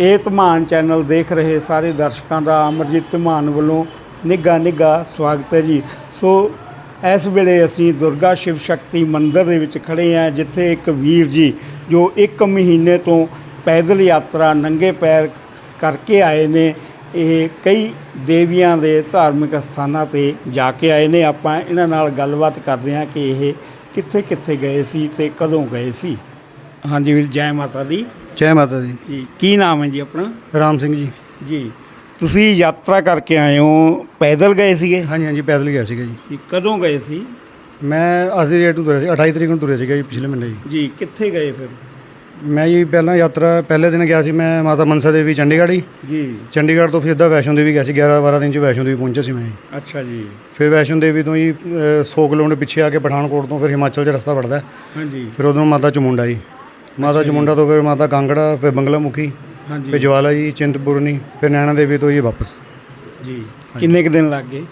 ਇਹ ਧਮਾਨ ਚੈਨਲ ਦੇਖ ਰਹੇ ਸਾਰੇ ਦਰਸ਼ਕਾਂ ਦਾ, ਅਮਰਜੀਤ ਧਮਾਨ ਵੱਲੋਂ ਨਿੱਘਾ ਨਿੱਘਾ ਸਵਾਗਤ ਹੈ ਜੀ। ਸੋ ਇਸ ਵੇਲੇ ਅਸੀਂ ਦੁਰਗਾ ਸ਼ਿਵ ਸ਼ਕਤੀ ਮੰਦਿਰ ਦੇ ਵਿੱਚ ਖੜੇ ਹਾਂ, ਜਿੱਥੇ ਇੱਕ ਵੀਰ ਜੀ ਜੋ ਇੱਕ ਮਹੀਨੇ ਤੋਂ ਪੈਦਲ ਯਾਤਰਾ ਨੰਗੇ ਪੈਰ ਕਰਕੇ ਆਏ ਨੇ, ਇਹ ਕਈ ਦੇਵੀਆਂ ਦੇ ਧਾਰਮਿਕ ਸਥਾਨਾਂ ਤੇ ਜਾ ਕੇ ਆਏ ਨੇ। ਆਪਾਂ ਇਹਨਾਂ ਨਾਲ ਗੱਲਬਾਤ ਕਰਦੇ ਹਾਂ ਕਿ ਇਹ ਕਿੱਥੇ ਕਿੱਥੇ ਗਏ ਸੀ ਤੇ ਕਦੋਂ ਗਏ ਸੀ। ਹਾਂਜੀ ਵੀਰ, ਜੈ ਮਾਤਾ ਦੀ। ਜੈ ਮਾਤਾ ਦੀ। ਜੀ ਕੀ ਨਾਮ ਹੈ ਜੀ ਆਪਣਾ? ਰਾਮ ਸਿੰਘ ਜੀ। ਜੀ। ਤੁਸੀਂ ਯਾਤਰਾ ਕਰਕੇ ਆਏ ਹੋ ਪੈਦਲ ਗਏ ਸੀਗੇ? ਹਾਂਜੀ ਹਾਂਜੀ ਪੈਦਲ ਗਿਆ ਸੀਗਾ ਜੀ। ਜੀ ਕਦੋਂ ਗਏ ਸੀ? ਮੈਂ ਅੱਜ ਦੀ ਡੇਟ ਨੂੰ ਤੁਰਿਆ ਸੀ 28 ਤਰੀਕ ਨੂੰ ਤੁਰਿਆ ਸੀਗਾ ਜੀ ਪਿਛਲੇ ਮਹੀਨੇ ਜੀ। ਜੀ ਕਿੱਥੇ ਗਏ ਫਿਰ? ਮੈਂ ਜੀ ਪਹਿਲਾਂ ਯਾਤਰਾ ਪਹਿਲੇ ਦਿਨ ਗਿਆ ਸੀ ਮੈਂ ਮਾਤਾ ਮਨਸਾ ਦੇਵੀ ਚੰਡੀਗੜ੍ਹ ਹੀ ਜੀ। ਚੰਡੀਗੜ੍ਹ ਤੋਂ ਫਿਰ ਸਿੱਧਾ ਵੈਸ਼ਨੋ ਦੇਵੀ ਗਿਆ ਸੀ 11 12 ਦਿਨ ਚ ਵੈਸ਼ਨੋ ਦੇਵੀ ਪਹੁੰਚਿਆ ਸੀ ਮੈਂ ਜੀ। ਅੱਛਾ ਜੀ। ਫਿਰ ਵੈਸ਼ਨੋ ਦੇਵੀ ਤੋਂ ਜੀ ਅ, 100 ਕਿਲੋਮੀਟਰ ਪਿੱਛੇ ਆ ਕੇ ਪਠਾਨਕੋਟ ਤੋਂ ਫਿਰ ਹਿਮਾਚਲ 'ਚ ਰਸਤਾ ਪੜਦਾ ਹੈ। ਹਾਂਜੀ। ਫਿਰ ਉਧਰੋਂ ਮਾਤਾ ਚਮੁੰਡਾ ਜੀ। ਮਾਤਾ ਚਮੁੰਡਾ ਤੋਂ ਫਿਰ ਮਾਤਾ ਕਾਂਗੜਾ ਫਿਰ ਬੰਗਲਾ ਮੁਖੀ ਫਿਰ ਜਵਾਲਾ ਜੀ ਚਿੰਤਪੁਰਨੀ ਫਿਰ ਨੈਣਾ ਦੇਵੀ ਤੋਂ ਜੀ ਵਾਪਸ। ਜੀ। ਕਿੰਨੇ ਕੁ ਦਿਨ ਲੱਗ ਗਏ?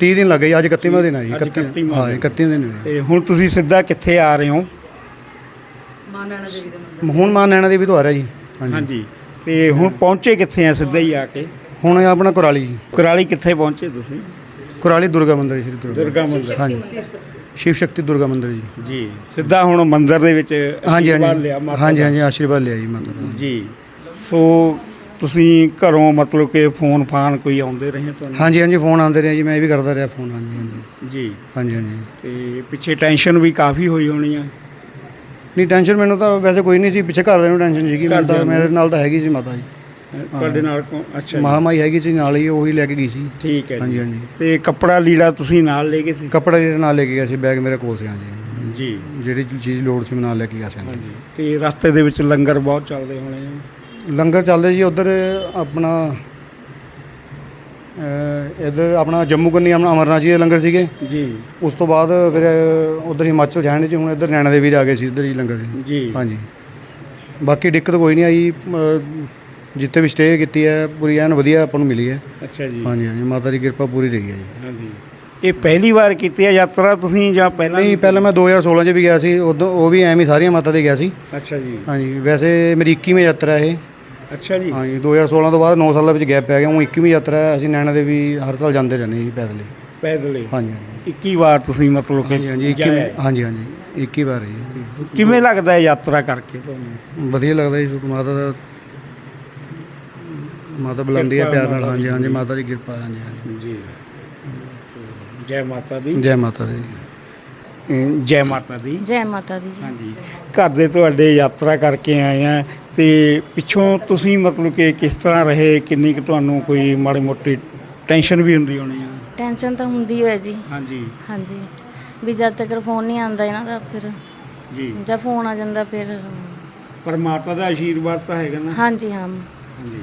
30 ਦਿਨ ਲੱਗੇ ਅੱਜ 31ਵਾਂ ਦਿਨ ਹੈ ਜੀ ਅੱਜ 31 31ਵਾਂ ਹਾਂ ਜੀ, 31 ਦਿਨ ਹੋਏ ਤੇ ਹੁਣ ਤੁਸੀਂ ਸਿੱਧਾ ਕਿੱਥੇ ਆ ਰਹੇ ਹੋ? ਹੁਣ ਮਾਂ ਨੈਣਾ ਦੇਵੀ ਤੋਂ ਆ ਰਿਹਾ ਜੀ। ਹਾਂਜੀ। ਹਾਂਜੀ। ਤੇ ਹੁਣ ਪਹੁੰਚੇ ਕਿੱਥੇ ਆ ਸਿੱਧਾ ਹੀ ਆ ਕੇ? ਹੁਣ ਇਹ ਆਪਣਾ ਕੁਰਾਲੀ ਜੀ। ਕੁਰਾਲੀ ਕਿੱਥੇ ਪਹੁੰਚੇ ਤੁਸੀਂ? ਕੁਰਾਲੀ ਦੁਰਗਾ ਮੰਦਿਰ ਜੀ, ਸ਼੍ਰੀ ਦੁਰਗਾ। ਦੁਰਗਾ ਮੰਦਿਰ। ਹਾਂਜੀ। ਸ਼ਿਵ ਸ਼ਕਤੀ ਦੁਰਗਾ ਮੰਦਿਰ ਜੀ। ਜੀ ਸਿੱਧਾ ਹੁਣ ਮੰਦਿਰ ਦੇ ਵਿੱਚ ਹਾਂਜੀ ਆਸ਼ੀਰਵਾਦ ਲਿਆ ਹਾਂਜੀ ਮਾਤਾ ਹਾਂਜੀ। ਹਾਂਜੀ ਆਸ਼ੀਰਵਾਦ ਲਿਆ ਜੀ ਮਾਤਾ ਦਾ ਜੀ ਸੋ ਤੁਸੀਂ ਘਰੋਂ ਮਤਲਬ ਕਿ ਫੋਨ ਫਾਨ ਕੋਈ ਆਉਂਦੇ ਰਹੇ ਤੁਹਾਨੂੰ? ਹਾਂਜੀ ਹਾਂਜੀ ਫੋਨ ਆਉਂਦੇ ਰਹੇ ਜੀ ਮੈਂ ਇਹ ਵੀ ਕਰਦਾ ਰਿਹਾ ਫੋਨ ਹਾਂਜੀ ਹਾਂਜੀ। ਜੀ। ਹਾਂਜੀ ਹਾਂਜੀ। ਤੇ ਪਿੱਛੇ ਟੈਨਸ਼ਨ ਵੀ ਕਾਫੀ ਹੋਈ ਹੋਣੀ ਆ। ਨਹੀਂ ਟੈਨਸ਼ਨ ਮੈਨੂੰ ਤਾਂ ਵੈਸੇ ਕੋਈ ਨਹੀਂ ਸੀ ਪਿੱਛੇ ਘਰ ਦੇ ਨੂੰ ਟੈਨਸ਼ਨ ਸੀਗੀ ਮੈਨੂੰ ਤਾਂ ਨੂੰ। ਮੇਰੇ ਨਾਲ ਤਾਂ ਹੈਗੀ ਸੀ ਮਾਤਾ ਜੀ। ਤੁਹਾਡੇ ਨਾਲ ਕੌਣ? ਅੱਛਾ ਜੀ, ਮਹਾਮਾਈ ਹੈਗੀ ਸੀ ਨਾਲ ਹੀ ਉਹੀ ਲੈ ਕੇ ਗਈ ਸੀ। ਠੀਕ ਹੈ ਹਾਂਜੀ ਜੀ। ਹਾਂਜੀ। ਤੇ ਕੱਪੜਾ ਲੀੜਾ ਤੁਸੀਂ ਨਾਲ ਲੈ ਗਏ ਸੀ? ਕੱਪੜਾ ਜਿਹੜਾ ਨਾਲ ਲੈ ਕੇ ਗਿਆ ਸੀ ਬੈਗ ਮੇਰੇ ਕੋਲ ਸੀ ਹਾਂਜੀ। ਜੀ। ਜਿਹੜੀ ਚੀਜ਼ ਲੋੜ ਸੀ ਮੈਂ ਨਾਲ ਲੈ ਕੇ ਗਿਆ ਸੀ ਹਾਂਜੀ। ਹਾਂਜੀ। ਤੇ ਰਸਤੇ ਦੇ ਵਿੱਚ ਲੰਗਰ ਬਹੁਤ ਚੱਲਦੇ ਹੋਣੇ ਆ। ਲੰਗਰ ਚੱਲਦੇ ਜੀ ਉਧਰ ਆਪਣਾ ਅ, ਇੱਧਰ ਆਪਣਾ ਜੰਮੂ ਕੰਨੀ ਆਪਣਾ ਅਮਰਨਾਥ ਜੀ ਦੇ ਲੰਗਰ ਸੀਗੇ। ਜੀ। ਉਸ ਤੋਂ ਬਾਅਦ ਫਿਰ ਉਧਰ ਹਿਮਾਚਲ ਜਾਣੇ ਜੀ ਹੁਣ ਇੱਧਰ ਨੈਣਾ ਦੇਵੀ ਦੇ ਆ ਗਏ ਸੀ ਇੱਧਰ ਹੀ ਲੰਗਰ ਜੀ ਜੀ। ਹਾਂਜੀ। ਬਾਕੀ ਦਿੱਕਤ ਕੋਈ ਨਹੀਂ ਆਈ ਜਿੱਥੇ ਵੀ ਸਟੇ ਕੀਤੀ ਹੈ ਪੂਰੀ ਐਨ ਵਧੀਆ ਆਪਾਂ ਨੂੰ ਮਿਲੀ ਹੈ। ਅੱਛਾ ਜੀ। ਹਾਂਜੀ ਹਾਂਜੀ ਮਾਤਾ ਦੀ ਕਿਰਪਾ ਪੂਰੀ ਰਹੀ ਹੈ ਜੀ। ਹਾਂਜੀ। ਇਹ ਪਹਿਲੀ ਵਾਰ ਕੀਤੀ ਹੈ ਯਾਤਰਾ ਤੁਸੀਂ ਜਾਂ ਪਹਿਲਾਂ? ਨਹੀਂ ਪਹਿਲਾਂ ਮੈਂ 2016 ਚ ਵੀ ਗਿਆ ਸੀ ਉਦੋਂ ਉਹ ਵੀ ਐਵੇਂ ਹੀ ਸਾਰੀਆਂ ਮਾਤਾ ਦੇ ਗਿਆ ਸੀ। ਅੱਛਾ ਜੀ। ਹਾਂਜੀ ਵੈਸੇ ਮੇਰੀ 21ਵੀਂ ਯਾਤਰਾ ਇਹ। ਅੱਛਾ ਜੀ। ਹਾਂਜੀ 2016 ਤੋਂ ਬਾਅਦ 9 ਸਾਲ ਦੇ ਵਿੱਚ ਗੈਪ ਪੈ ਗਿਆ ਉਹ 21ਵੀਂ ਯਾਤਰਾ ਹੈ ਅਸੀਂ ਨੈਣਾ ਦੇਵੀ ਹਰ ਸਾਲ ਜਾਂਦੇ ਰਹਿੰਦੇ ਜੀ ਪੈਦਲ ਹੀ। ਪੈਦਲ ਹੀ। ਹਾਂਜੀ ਹਾਂਜੀ। 21 ਵਾਰ ਤੁਸੀਂ ਮਤਲਬ ਹਾਂਜੀ ਹਾਂਜੀ ਕਿ 21 ਜਾਏ। ਹਾਂਜੀ ਹਾਂਜੀ 21 ਵਾਰ ਹੈ ਜੀ। ਕਿਵੇਂ ਲੱਗਦਾ ਹੈ ਯਾਤਰਾ ਕਰਕੇ ਤੁਹਾਨੂੰ? ਵਧੀਆ ਲੱਗਦਾ ਜੀ ਮਾਤਾ ਦਾ ਮਾਤਾ ਬੁਲਾਉਂਦੀ ਹੈ ਪਿਆਰ ਨਾਲ ਹਾਂਜੀ। ਹਾਂਜੀ ਮਾਤਾ ਦੀ ਕਿਰਪਾ ਹੈ, ਹਾਂਜੀ ਹਾਂਜੀ। ਜੀ। ਜੈ ਮਾਤਾ ਦੀ। ਜੈ ਮਾਤਾ ਦੀ। ਅਮ ਜੈ ਮਾਤਾ ਦੀ। ਜੈ ਮਾਤਾ ਦੀ ਜੀ। ਹਾਂਜੀ। ਘਰ ਦੇ ਤੁਹਾਡੇ ਯਾਤਰਾ ਕਰਕੇ ਆਏ ਆ ਤੇ ਪਿੱਛੋਂ ਤੁਸੀਂ ਮਤਲਬ ਕਿ ਕਿਸ ਤਰ੍ਹਾਂ ਰਹੇ? ਕਿੰਨੀ ਕੁ ਤੁਹਾਨੂੰ ਕੋਈ ਮਾੜੀ ਮੋਟੀ ਟੈਨਸ਼ਨ ਵੀ ਹੁੰਦੀ ਹੋਣੀ ਆ? ਟੈਨਸ਼ਨ ਤਾਂ ਹੁੰਦੀ ਹੋਏ ਜੀ। ਹਾਂਜੀ। ਹਾਂਜੀ। ਵੀ ਜਦ ਤੱਕ ਫੋਨ ਨਹੀਂ ਆਉਂਦਾ ਇਹਨਾਂ ਦਾ ਫਿਰ ਜੀ। ਜਦ ਫੋਨ ਆ ਜਾਂਦਾ ਫਿਰ ਪਰ ਮਾਤਾ ਦਾ ਆਸ਼ੀਰਵਾਦ ਤਾਂ ਹੈਗਾ ਨਾ। ਹਾਂਜੀ ਹਾਂ। ਹਾਂਜੀ।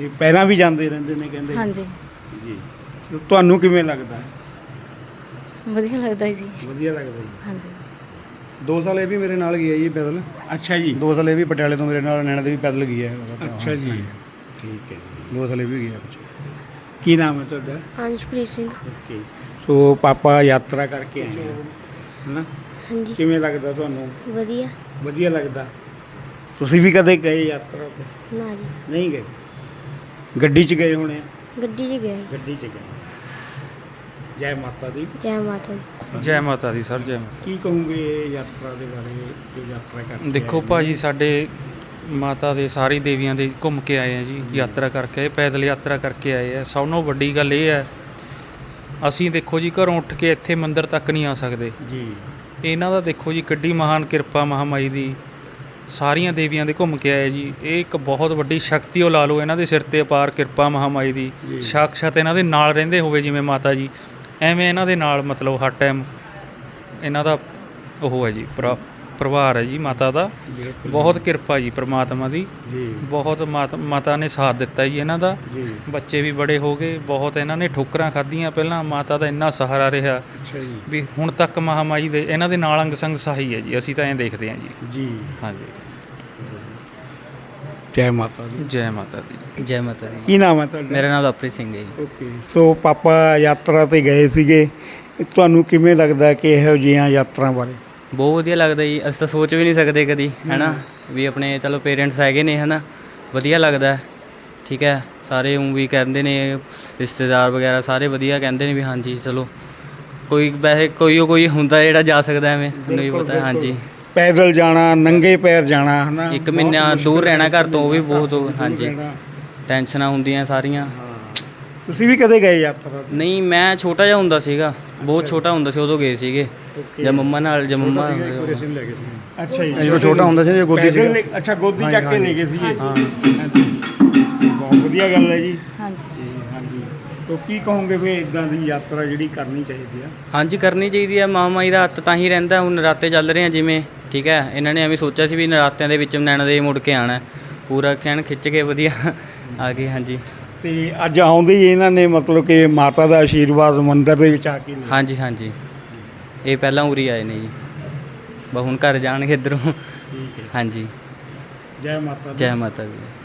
ਇਹ ਪਹਿਲਾਂ ਵੀ ਜਾਂਦੇ ਰਹਿੰਦੇ ਨੇ ਕਹਿੰਦੇ। ਹਾਂਜੀ। ਜੀ। ਤੇ ਤੁਹਾਨੂੰ ਕਿਵੇਂ ਲੱਗਦਾ? ਹੈ ਵਧੀਆ ਲੱਗਦਾ ਜੀ। ਵਧੀਆ ਲੱਗਦਾ ਜੀ। ਹਾਂਜੀ। ਦੋ ਸਾਲ ਇਹ ਵੀ ਮੇਰੇ ਨਾਲ ਗਈ ਹੈ ਜੀ ਪੈਦਲ। ਅੱਛਾ ਜੀ। ਦੋ ਸਾਲ ਇਹ ਵੀ ਪਟਿਆਲੇ ਤੋਂ ਮੇਰੇ ਨਾਲ ਨੈਣਾ ਦੇਵੀ ਪੈਦਲ ਗਈ ਹੈ। ਅੱਛਾ ਜੀ। ਠੀਕ ਹੈ ਜੀ। ਦੋ ਸਾਲ ਇਹ ਵੀ ਗਿਆ ਪਿੱਛੇ। ਕੀ ਨਾਮ ਹੈ ਤੁਹਾਡਾ? ਅੰਸ਼ਪ੍ਰੀਤ ਸਿੰਘ। ਓਕੇ। ਸੋ ਪਾਪਾ ਯਾਤਰਾ ਕਰਕੇ ਆਏ ਹਨਾ? ਹਾਂਜੀ। ਕਿਵੇਂ ਲੱਗਦਾ ਤੁਹਾਨੂੰ? ਵਧੀਆ। ਵਧੀਆ ਲੱਗਦਾ। ਤੁਸੀਂ ਵੀ ਕਦੇ ਗਏ ਯਾਤਰਾ ਤੇ? ਨਾ ਜੀ। ਨਹੀਂ ਗਏ? ਗੱਡੀ 'ਚ ਗਏ ਹੋਣੇ? ਆ ਗੱਡੀ 'ਚ ਗਏ। ਗੱਡੀ 'ਚ ਗਏ। ਜੈ ਮਾਤਾ ਦੀ। ਜੈ ਮਾਤਾ ਦੀ। ਜੈ ਮਾਤਾ ਦੀ ਸਰ ਜੈ ਮਾਤਾ ਕੀ ਕਹੋਗੇ ਇਹ ਯਾਤਰਾ ਦੇ ਬਾਰੇ ਜੋ ਯਾਤਰਾ ਕਰਕੇ ਦੇਖੋ ਆਏ? ਭਾਜੀ ਸਾਡੇ ਮਾਤਾ ਦੇ ਸਾਰੀ ਦੇਵੀਆਂ ਦੇ ਘੁੰਮ ਕੇ ਆਏ ਆ ਜੀ ਯਾਤਰਾ ਕਰਕੇ ਆਏ ਪੈਦਲ ਯਾਤਰਾ ਕਰਕੇ ਆਏ ਆ। ਸਭ ਤੋਂ ਵੱਡੀ ਗੱਲ ਇਹ ਹੈ ਅਸੀਂ ਦੇਖੋ ਜੀ ਘਰੋਂ ਉੱਠ ਕੇ ਇੱਥੇ ਮੰਦਿਰ ਤੱਕ ਨਹੀਂ ਆ ਸਕਦੇ। ਜੀ। ਇਹਨਾਂ ਦਾ ਦੇਖੋ ਜੀ ਕਿੱਡੀ ਮਹਾਨ ਕਿਰਪਾ ਮਹਾਮਾਈ ਦੀ। ਸਾਰੀਆਂ ਦੇਵੀਆਂ ਦੇ ਘੁੰਮ ਕੇ ਆਏ ਜੀ। ਇਹ ਇੱਕ ਬਹੁਤ ਵੱਡੀ ਸ਼ਕਤੀ ਉਹ ਲਾ ਲਓ ਇਹਨਾਂ ਦੇ ਸਿਰ ਤੇ ਅਪਾਰ ਕਿਰਪਾ ਮਹਾਮਾਈ ਦੀ। ਜੀ। ਸਾਕਸ਼ਾਤ ਇਹਨਾਂ ਦੇ ਨਾਲ ਰਹਿੰਦੇ ਹੋਵੇ ਜਿਵੇਂ ਮਾਤਾ ਜੀ। ਐਵੇਂ ਇਹਨਾਂ ਦੇ ਨਾਲ ਮਤਲਬ ਹਰ ਟਾਈਮ ਇਹਨਾਂ ਦਾ ਉਹ ਹੈ ਜੀ ਪ੍ਰ- ਪ੍ਰਭਾਰ ਹੈ ਜੀ ਮਾਤਾ ਦਾ। ਬਿਲਕੁਲ ਬਹੁਤ ਕਿਰਪਾ ਜੀ ਪ੍ਰਮਾਤਮਾ ਦੀ। ਜੀ। ਬਹੁਤ ਮਾਤ- ਮਾਤਾ ਨੇ ਸਾਥ ਦਿੱਤਾ ਜੀ ਇਹਨਾਂ ਦਾ। ਜੀ। ਬੱਚੇ ਵੀ ਬੜੇ ਹੋ ਗਏ ਬਹੁਤ ਇਹਨਾਂ ਨੇ ਠੋਕਰਾਂ ਖਾਧੀਆਂ ਪਹਿਲਾਂ ਮਾਤਾ ਦਾ ਇੰਨਾ ਸਹਾਰਾ ਰਿਹਾ ਅੱਛਾ ਜੀ। ਵੀ ਹੁਣ ਤੱਕ ਮਹਾਮਾਈ ਦੇ ਇਹਨਾਂ ਦੇ ਨਾਲ ਅੰਗ ਸੰਗ ਸਹਾਈ ਹੈ ਜੀ ਅਸੀਂ ਤਾਂ ਐਂ ਦੇਖਦੇ ਹਾਂ ਜੀ। ਜੀ। ਹਾਂਜੀ। ਜੈ ਮਾਤਾ ਦੀ। ਜੈ ਮਾਤਾ ਦੀ। ਜੈ ਮਾਤਾ ਦੀ। ਕੀ ਨਾਮ ਹੈ ਤੁਹਾਡਾ? ਮੇਰਾ ਨਾਮ ਲਵਪ੍ਰੀਤ ਸਿੰਘ ਹੈ ਜੀ। ਓਕੇ। ਸੋ ਪਾਪਾ ਯਾਤਰਾ ਤੇ ਗਏ ਸੀਗੇ। ਤੁਹਾਨੂੰ ਕਿਵੇਂ ਲੱਗਦਾ ਕਿ ਇਹੋ ਜਿਹੀਆਂ ਯਾਤਰਾ ਬਾਰੇ? ਬਹੁਤ ਵਧੀਆ ਲੱਗਦਾ ਜੀ। ਅਸੀਂ ਤਾਂ ਸੋਚ ਵੀ ਨਹੀਂ ਸਕਦੇ ਕਦੀ ਹੈਨਾ? ਵੀ ਆਪਣੇ ਚਲੋ ਪੇਰੈਂਟਸ ਹੈਗੇ ਨੇ ਹਨਾ? ਵਧੀਆ ਲੱਗਦਾ। ਠੀਕ ਹੈ? ਸਾਰੇ ਉਂ ਵੀ ਕਹਿੰਦੇ ਨੇ ਰਿਸ਼ਤੇਦਾਰ ਵਗੈਰਾ ਸਾਰੇ ਵਧੀਆ ਕਹਿੰਦੇ ਨੇ ਵੀ ਹਾਂਜੀ ਚਲੋ। ਕੋਈ ਵੈਸੇ ਕੋਈ ਓ ਕੋਈ ਹੁੰਦਾ ਜਿਹੜਾ ਜਾ ਸਕਦਾ ਐਵੇਂ ਮੈਨੂੰ ਵੀ ਪਤਾ ਹਾਂਜੀ। ਪੈਦਲ ਜਾਣਾ ਨੰਗੇ ਪੈਰ ਜਾਣਾ ਹਨਾ? ਇੱਕ ਮਹੀਨਾ ਦੂਰ ਰਹਿਣਾ ਘਰ ਤੋਂ ਉਹ ਵੀ ਬਹੁਤ ਹਾਂਜੀ। ਟੈਨਸ਼ਨਾਂ ਹੁੰਦੀਆਂ ਸਾਰੀਆਂ। ਤੁਸੀਂ ਵੀ ਕਦੇ ਗਏ ਯਾਤਰਾ ਤੇ? ਨਹੀਂ ਮੈਂ ਛੋਟਾ ਜਿਹਾ ਹੁੰਦਾ ਸੀਗਾ। ਬਹੁਤ ਛੋਟਾ ਹੁੰਦਾ ਸੀ ਉਦੋਂ ਗਏ ਸੀਗੇ। ਜਾਂ ਮੰਮਾ ਨਾਲ ਜਾਂ ਮੰਮਾ ਅੱਛਾ ਜੀ। ਜਦੋਂ ਛੋਟਾ ਹੁੰਦਾ ਸੀ ਜੇ ਗੋਦੀ ਪੈਦਲ। ਲੈ- ਅੱਛਾ ਗੋਦੀ ਚੱਕ ਕੇ ਲੈ। ਗਏ ਸੀਗੇ। ਬਹੁਤ ਵਧੀਆ ਗੱਲ ਹੈ ਜੀ। ਹਾਂਜੀ। ਜੀ ਹਾਂਜੀ। ਸੋ ਕੀ ਕਹੋਗੇ ਵੀ ਇਦਾਂ ਦੀ ਯਾਤਰਾ ਜਿਹੜੀ ਕਰਨੀ ਚਾਹੀਦੀ ਆ? ਹਾਂਜੀ ਕਰਨੀ ਚਾਹੀਦੀ ਹੈ ਮਾਮਾ ਜੀ ਦਾ ਹੱਥ ਤਾਂ ਹੀ ਰਹਿੰਦਾ ਹੁਣ ਨਰਾਤੇ ਚੱਲ ਰਹੇ ਆ ਜਿਵੇਂ ਠੀਕ ਹੈ। ਇਹਨਾਂ ਨੇ ਐਵੇਂ ਸੋਚਿਆ ਸੀ ਵੀ ਨਰਾਤਿਆਂ ਦੇ ਵਿੱਚ ਨੈਣਾ ਦੇ ਮੁੜ ਕੇ ਆਣਾ ਪੂਰਾ ਕਹਿਣ ਖਿੱਚ ਕੇ ਵਧੀਆ। ਆ ਗਏ ਹਾਂਜੀ। ਤੇ ਅੱਜ ਆਉਂਦੇ ਹੀ ਇਹਨਾਂ ਨੇ ਮਤਲਬ ਕਿ ਮਾਤਾ ਦਾ ਆਸ਼ੀਰਵਾਦ ਮੰਦਿਰ ਦੇ ਵਿੱਚ ਆ ਕੇ ਲਿਆ। ਹਾਂਜੀ ਹਾਂਜੀ। ਇਹ ਪਹਿਲਾਂ ਉਰੀ ਆਏ ਨੇ ਜੀ। ਬਸ ਹੁਣ ਘਰ ਜਾਣਗੇ ਇੱਧਰੋਂ। ਠੀਕ ਹੈ। ਹਾਂਜੀ। ਜੈ ਮਾਤਾ ਦੀ। ਜੈ ਮਾਤਾ ਦੀ।